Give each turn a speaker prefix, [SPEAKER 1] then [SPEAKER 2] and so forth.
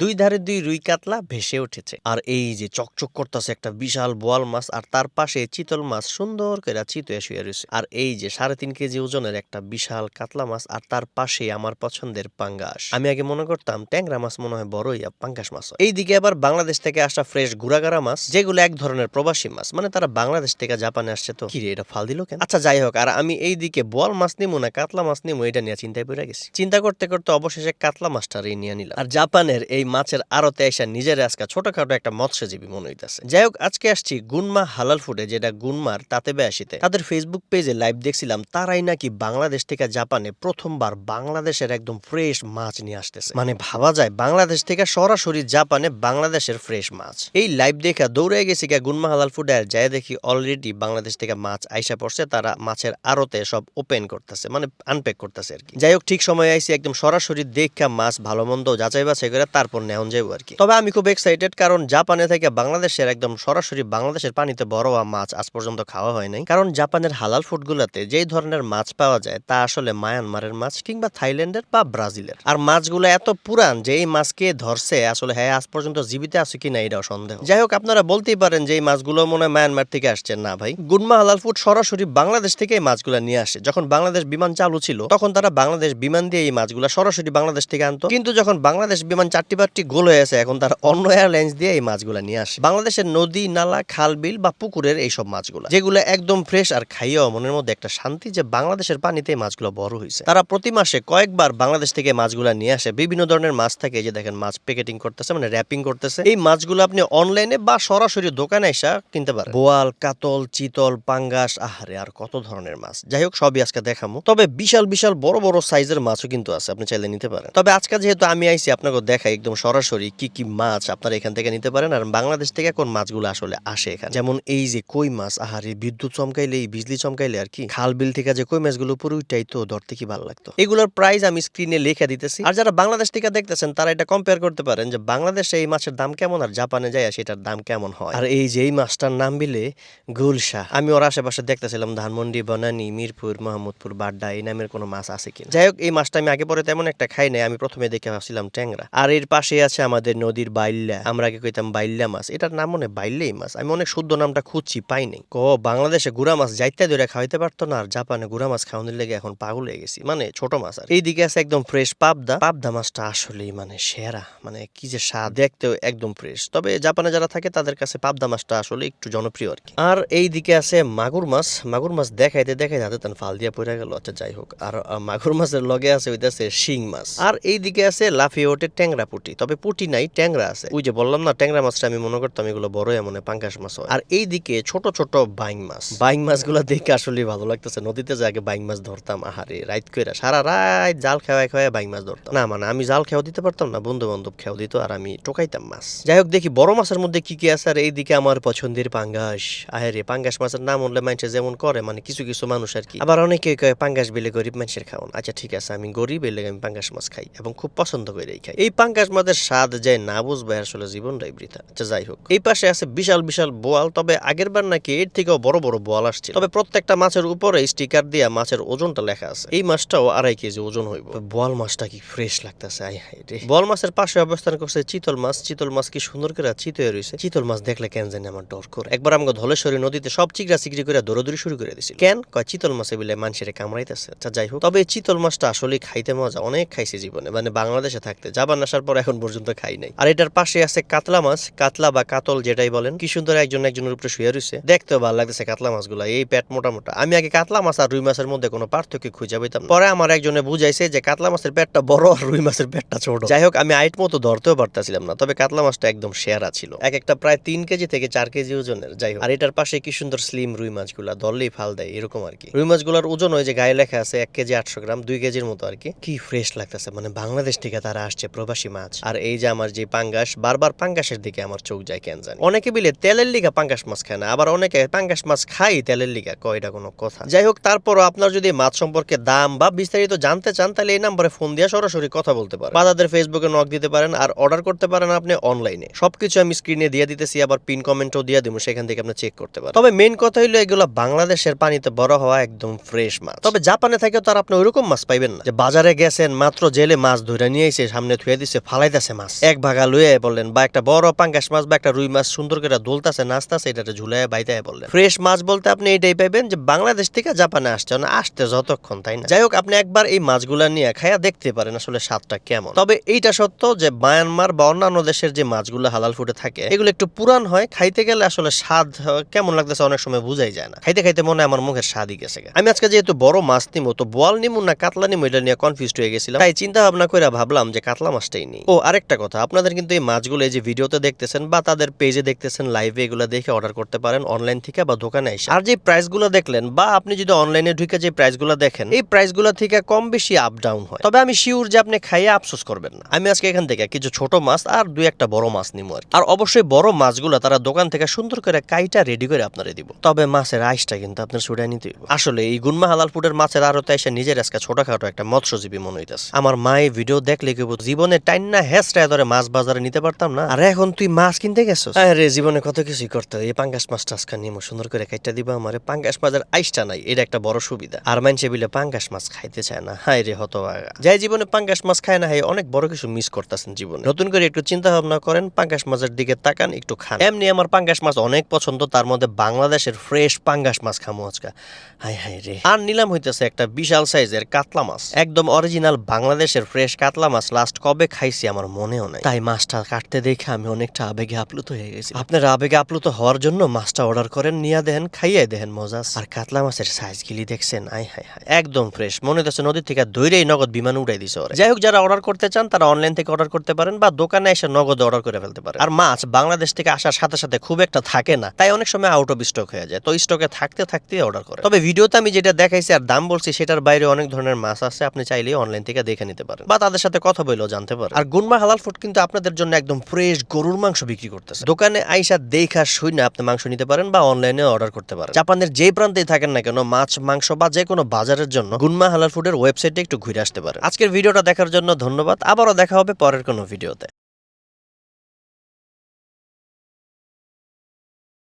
[SPEAKER 1] দুই ধারে দুই রুই কাতলা ভেসে উঠেছে। আর এই যে চকচক করতেছে একটা বিশাল বোয়াল মাছ, আর তার পাশে চিতল মাছ সুন্দর করে চিতয়ে শুয়ে রয়েছে। আর এই যে সাড়ে তিন কেজি ওজনের একটা বিশাল কাতলা মাছ, আর তার পাশে আমার পছন্দের পাঙ্গাস। আমি আগে মনে করতাম ট্যাংরা মাছ মনে হয় বড়ই আর পাঙ্গাস মাছ। এইদিকে আবার বাংলাদেশ থেকে আসা ফ্রেশ গুড়াগাড়া মাছ, যেগুলো এক ধরনের প্রবাসী মাছ মানে তারা বাংলাদেশ থেকে জাপানে আসছে তো। কি রে এটা ফাল দিল কেন? আচ্ছা যাই হোক, আর আমি এই দিকে বোয়াল মাছ নিমু না কাতলা মাছ নিমু, এটা নিয়ে চিন্তায় পড়ে গেছি। চিন্তা করতে করতে অবশেষে কাতলা মাছটা মাছটারই নিয়ে নিলাম। আর জাপানের এই মাছের আড়তে এসে নিজের আজকে ছোটখাটো একটা মৎস্যজীবী মনে হইতেছে। যাই হোক, আজকে আসছি গুনমা হালাল ফুডে যেটা গুনমার তাতে বেয়াসিতে তাদের ফেসবুক পেজে লাইভ দেখছিলাম, তারাই নাকি বাংলাদেশ থেকে জাপানে প্রথমবার বাংলাদেশের একদম ফ্রেশ মাছ নিয়ে আসতেছে। মানে ভাবা যায়, বাংলাদেশ থেকে সরাসরি জাপানে বাংলাদেশের ফ্রেশ মাছ। এই লাইভ দেখা দৌড়ে গেছি গা গুনমা হালাল ফুডে যাই দেখি অলরেডি বাংলাদেশ থেকে মাছ আইসা পড়ছে, তারা মাছের আড়তে সব ওপেন করতেছে মানে আনপ্যাক করতেছে আর কি। যাই হোক, ঠিক সময় আইসি, একদম সরাসরি দেখা মাছ ভালো মন্দ যাচাই বাছাই করে তারপর নেওয়া যাব আর কি। তবে আমি খুব এক্সাইটেড কারণ জাপানে থেকে বাংলাদেশের একদম সরাসরি বাংলাদেশের পানিতে বড় মাছ আজ পর্যন্ত খাওয়া হয় নাই। কারণ জাপানের হালাল ফুডগুলোতে যেই ধরনের মাছ পাওয়া যায় তা আসলে মায়ানমারের মাছ কিংবা থাইল্যান্ডের বা ব্রাজিলের। আর মাছগুলো এত পুরান যে এই মাছকে ধরছে, আসলে হ্যাঁ আজ পর্যন্ত জীবিত আছে কিনা এটাও সন্দেহ। যাই হোক, আপনারা বলতেই পারেন যে এই মাছগুলো মনে হয় মায়ানমার থেকে আসছে। না ভাই, গুনমা হালাল ফুড সরাসরি বাংলাদেশ থেকে এই মাছগুলো নিয়ে আসে। যখন বাংলাদেশ বিমান চালু ছিল, তখন তারা বাংলাদেশ বিমান দিয়ে এই মাছগুলো সরাসরি বাংলাদেশ থেকে আনতো। কিন্তু যখন বাংলাদেশ বিমান চারটি পাঁচটি গোল হয়ে আছে, এখন তারা অন্য এয়ারলাইন্স দিয়ে এই মাছগুলো নিয়ে আসে। বাংলাদেশের নদী, নালা খাল বিল বা পুকুরের এইসব মাছগুলো, যেগুলো একদম ফ্রেশ আর খাইয়েও মনের মধ্যে একটা শান্তি যে বাংলাদেশের পানিতে মাছগুলো বড় হয়েছে তারা প্রতি মাসে কয়েকবার বাংলাদেশ থেকে মাছগুলো নিয়ে আসে। বিভিন্ন ধরনের মাছ থাকে যে দেখেন মাছ প্যাকেটিং করতেছে মানে র্যাপিং করতেছে। এই মাছগুলো আপনি অনলাইনে বা সরাসরি দোকানে এসে কিনতে পারেন। বোয়াল, কাতল, চিতল, পাঙ্গাস, আহারে, আর কত ধরনের মাছ। যাই হোক, সবই আজকে দেখামু। তবে বিশাল বিশাল বড় বড় সাইজের মাছও কিন্তু আছে, আপনি চাইলে নিতে পারেন। তবে আজকে যেহেতু আমি আইছি আপনাকে দেখাই একদম সরাসরি কি কি মাছ আপনারা এখান থেকে নিতে পারেন আর বাংলাদেশ থেকে কোন মাছগুলো আসলে আসে এখানে? যেমন এই যে কই মাছ, আহারে, বিদ্যুৎ চমকাইলে, এই বিজলি চমকাইলে আর কি, খাল বিল থেকে যে কই মাছগুলো উপরে উঠাই তো ধরতে কি ভালো লাগতো? এগুলোর প্রাইস আমি স্ক্রিনে লেখা দিতেছি। আর যারা বাংলাদেশ থেকে দেখতেছেন, তারা এটা কম্পেয়ার করতে পারেন যে বাংলাদেশে এই মাছের দাম কেমন আর জাপানে যায় সেটার দাম কেমন হয়। আর এই যে এই মাছটার নাম বিলে গুলশা আমি ওর আশেপাশে দেখতেছিলাম, ধানমন্ডি, বনানী, মিরপুর, মোহাম্মদপুর, বাড্ডা, এই নামের কোনো মাছ আছে কিনা? যাই হোক, এই মাছটা আমি আগে পরে তেমন একটা খাই নাই, আমি প্রথমে দেখে ভাবছিলাম ট্যাংরা। আর এর পাশে আছে আমাদের নদীর বাইল্লা আমরা আগে কইতাম বাইল্লা মাছ। এটার নাম মনে বাইল্লাই মাছ। আমি অনেক শুদ্ধ নামটা খুঁজছি, পাই নাই। ক, বাংলাদেশে গুড়া মাছ যাইতে ধরে খাওয়াইতে পারতো না, আর জাপানে গুড়া মাছ খাওয়ানোর লেগে এখন পাগল হয়ে গেছি। মানে ছোট মাছ আর। এইদিকে আছে একদম ফ্রেশ পাবদা। পাবদা মাছটা আসলেই মানে সেরা। মানে কি যে স্বাদ, দেখতেও একদম ফ্রেশ তবে জাপানে যারা থাকে, তাদের কাছে পাবদা মাছটা আসলে একটু জনপ্রিয় আর কি। আর এই দিকে আছে মাগুর মাছ। মাগুর মাছ দেখাইতে দেখাইতে হাতে তান ফাল দিয়া পড়ে গেল। আচ্ছা যাই হোক। আর মাগুর মাছের লগে আছে ওইটাছে শিং মাছ। আর এই দিকে আছে লাফিয়ে ওঠে ট্যাংরা পুটি। তবে পুটি নাই, ট্যাংরা আছে। ওই যে বললাম না, ট্যাংরা মাছটা আমি মনে করতাম এগুলো বড় এমন পাঙ্কাশ মাছ হয়। আর এই দিকে ছোট ছোট বাইং মাছ। বাইং মাছগুলো দেখে আসলে ভালো লাগতেছে। নদীতে যে আগে বাইং মাছ ধরতাম, আহারে, রাইত কইরা সারা রাত জাল খাওয়াই খাওয়াই বাইং মাছ ধরতাম। না মানে আমি জাল খেয়াও দিতে পারতাম না বন্ধু বান্ধব খেয়াও দিত আর আমি টোকাইতাম মাছ। যাই হোক, দেখি বড় মাছের মধ্যে কি কি আছে আর এইদিকে আমার পছন্দের পাঙ্গাস। আহারে, পাঙ্গাস মাছের নাম উঠলে মানুষে যেমন করে মানে কিছু কিছু মানুষ আর কি। আবার অনেকে কয়, পাঙ্গাস বিলে গরিব মানুষের খাওয়ান। আচ্ছা ঠিক আছে, আমি গরিব এলে আমি পাঙ্গাস মাছ খাই এবং খুব পছন্দ করে খাই। এই পাঙ্গাস মাছের স্বাদ যায় না বুঝবে আসলে জীবনটাই বৃথা। আচ্ছা যাই হোক। এই পাশে আছে বিশাল বিশাল বোয়াল, তবে আগের বার নাকি এর থেকেও বড় বড় বোয়াল আসছে তবে প্রত্যেকটা মাছের উপরে স্টিকার দিয়া মাছের ওজনটা লেখা আছে। এই মাছটাও আড়াই কেজি ওজন হইব। বোয়াল মাছটা কি ফ্রেশ লাগতেছে? আই হাই রে। বোয়াল মাছের পাশে অবস্থান করছে চিতল মাছ। চিতল মাছ কি সুন্দর করে চিতয়ে রয়েছে চিতল মাছ দেখলে কেন জানি আমার ডর করে। একবার আমাকে ধলেশ্বরী নদীতে সব চিকরা চিকরি করে দৌড়দৌড়ি শুরু করে দিছিল। কেন? কয়, চিতল মাছে বিলে মানুষের কামড়াইতেছে। আচ্ছা যাই হোক। তবে চিতল মাছটা আসলে খাইতে মজা। অনেক খাইছে জীবনে। মানে বাংলাদেশে থাকতে। জাপান আসার পর এখন পর্যন্ত খাই নাই। আর এটার পাশে আছে কাতলা মাছ, কাতলা বা কাতল যেটাই বলেন, কি সুন্দর একজন একজনের উপরে শুয়ে রয়েছে দেখতেও ভালো লাগতেছে কাতলা মাছগুলা, এই পেট মোটা মোটা আমি আগে কাতলা মাছ আর রুই মাছের মধ্যে কোনো পার্থক্য খুঁজে পেতাম পরে আমার একজনে বুঝাইছে যে কাতলা মাছের পেটটা বড় আর রুই মাছের পেটটা ছোট। যাই হোক, আমি আইট মতো ধরতেও পারতাছিলাম না, তবে কাতলা মাছটা একদম সেরা ছিল। এক একটা প্রায় তিন কেজি থেকে চার কেজি ওজনের, যাই হোক। আর এটার পাশে কি সুন্দর স্লিম রুই মাছগুলা, ধরলেই ফাল দেয়, এরকম আর কি। রুই মাছগুলোর ওজন ওই যে গায়ে লেখা আছে এক কেজি আটশো গ্রাম, দুই কেজির মতো আর কি। কি ফ্রেশ লাগতেছে মানে বাংলাদেশ থেকে তারা আসছে প্রবাসী মাছ। আর এই যে আমার যে পাঙ্গাস, বারবার পাঙ্গাসের দিকে আমার চোখ যায়, কেন জানি। অনেকে বিলে তেলের লিগা পাঙ্গাস মাছ খায় না, আবার অনেকে পাঙ্গাস মাছ খাই তেলের লিগা, কয় এটা কোনো কথা। যাই হোক, তারপরও আপনার যদি মাছ সম্পর্কে দাম বা বিস্তারিত জানতে চান, তাহলে এই নাম্বারে ফোন দিয়ে সরাসরি কথা বলতে পারেন। বা তাদের ফেসবুকে নক দিতে পারেন আর অর্ডার করতে পারেন আপনি অনলাইনে। সবকিছু আমি স্ক্রিনে দিয়ে দিতেছি, আবার পিন কমেন্টও দিয়ে দিব, সেখান থেকে আপনি চেক করতে পারেন। তবে মেন কথা হইল, এগুলো বাংলাদেশের পানিতে বড় হওয়া একদম ফ্রেশ মাছ। তবে জাপানে থেকে তো আর আপনি ওইরকম মাছ পাইবেন না। যে বাজারে গেছেন, মাত্র জেলে মাছ ধরে নিয়ে এসে সামনে থুয়ে দিছে ফালাই ফালাইতেছে মাছ। এক ভাগা লুয়ে বললেন বা একটা বড় পাঙ্গাস মাছ বা একটা রুই মাছ সুন্দর করে দোলতাছে নাচতাছে এটা ঝুলাই বাইতে বললেন ফ্রেশ মাছ বলতে আপনি এটাই পাইবেন যে বাংলাদেশ থেকে জাপানে আসছে না আসতে যতক্ষণ, তাই না? যাই হোক, আপনি একবার এই মাছগুলা নিয়ে খাইয়া দেখতে পারেন আসলে স্বাদটা কেমন। তবে এইটা সত্য যে মায়ানমার বা অন্যান্য দেশের যে মাছগুলো হালাল ফুটে থাকে, এগুলো একটু পুরান হয়, খাইতে গেলে আসলে স্বাদ কেমন লাগতেছে অনেক সময় বুঝাই যায় না। খাইতে খাইতে মনে আমার মুখের স্বাদই গেছে আমি আজকে যেহেতু বড় মাছ নিমো, তো বোয়াল নিমু না কাতলা নিমু এটা নিয়ে কনফিউজ হয়ে গেছিলাম। তাই চিন্তা ভাবনা করে ভাবলাম যে কাতলা মাছটাই নিই। ও আরেকটা কথা, আপনাদের কিন্তু এই মাছগুলো এই যে ভিডিওতে দেখতেছেন বা তাদের পেজে দেখতেছেন লাইভে এগুলো দেখে অর্ডার করতে পারেন অনলাইন থেকে বা দোকানে এসে। আর যে প্রাইসগুলো দেখলেন বা আপনি যদি অনলাইনে ঢুকে যে প্রাইসগুলো দেখেন, এই প্রাইসগুলো থেকে কম বেশি আপ ডাউন হয়। তবে আমি শিওর যে আপনি খাইয়ে আফসোস করবেন না। আমি আজকে এখান থেকে কিছু ছোট মাছ আর দুই একটা বড় মাছ নিবো আর আর অবশ্যই বড় মাছগুলো তারা দোকান থেকে সুন্দর করে কাইটা রেডি করে আপনারা দিব। তবে মাছের আইসটা কিন্তু আপনার ছুটাই নিতে। আসলে এই গুনমা হালাল ফুডের মাছের আরতে এসে নিজের আজকে ছোটখাটো একটা মৎস্যজীবী মনে হইতাছে। আমার মা এই ভিডিও দেখলে কেউ জীবনে টাইন না হেসটায় ধরে মাছ বাজারে নিতে পারতাম না। আর এখন তুই মাছ কিনতে গেছিস? আরে জীবনে কত কিছুই করতে এই পাঙ্গাস মাছটা আজকে নিমো সুন্দর করে কাইটা দিবা আমার। পাঙ্গাস মাছের আইসটা নাই এটা একটা বড় সুবিধা। আর মানছে বিলে পাঙ্গাস মাছ খাইতে চায় না। হাই রে হত যাই জীবনে পাঙ্গাস মাছ খায় না হাই অনেক বড় কিছু মিস করতেছেন জীবনে। নতুন করে একটু চিন্তা ভাবনা করেন পাঙ্গাস মাছের দিকে তাকান একটু খান। এমনি আমার পাঙ্গাস মাছ অনেক পছন্দ তার মধ্যে বাংলাদেশের ফ্রেশ পাঙ্গাস মাছ খামো আজকে। হাই হাই রে। আর নিলাম হইতেছে একটা বিশাল সাইজের কাতলা মাছ। একদম অরিজিনাল বাংলাদেশের ফ্রেশ কাতলা মাছ লাস্ট কবে খাইছি আমার মনেও নাই। তাই মাছটা কাটতে দেখে আমি অনেকটা আবেগে আপ্লুত হয়ে গেছি। আপনারা আবেগে আপ্লুত হওয়ার জন্য মাছটা অর্ডার করেন, নিয়ে দেন, খাইয়ে দেন মজা আর কাতলা মাছের সাইজ গিলি দেখছেন? আই হাই হাই একদম ফ্রেশ মনে হচ্ছে নদী থেকে দৈরেই নগদ বিমান উড়াই দিছে ওরে। যাই হোক, যারা অর্ডার করতে চান, তারা অনলাইন থেকে অর্ডার করতে পারেন বা দোকানে এসে নগদ অর্ডার করে ফেলতে পারেন। আর মাছ বাংলাদেশ থেকে আসার সাথে সাথে খুব একটা থাকে না, তাই অনেক সময় আউট অফ স্টক হয়ে যায়। তো স্টকে থাকতে থাকতে অর্ডার করে তবে ভিডিওতে আমি যেটা দেখাইছি আর দাম বলছি, সেটার বাইরে অনেক ধরনের মাছ আছে, আপনি চাইলেই অনলাইন থেকে দেখে নিতে পারেন। বা তাদের সাথে কথা বলেও জানতে পারেন। আর গুনমা হালাল ফুড কিন্তু আপনাদের জন্য একদম ফ্রেশ গরুর মাংস বিক্রি করতেছে। দোকানে আইসা দেখা শুই না আপনি মাংস নিতে পারেন বা অনলাইনে অর্ডার করতে পারেন। জাপানের যে প্রান্তেই থাকেন না কেন, মাছ, মাংস বা যে কোনো বাজারের জন্য গুনমা হালাল ফুডের ওয়েবসাইটে একটু ঘুরে আসতে পারেন। আজকের ভিডিওটা দেখার জন্য ধন্যবাদ। আবারও দেখা হবে পরের কোনো ভিডিওতে।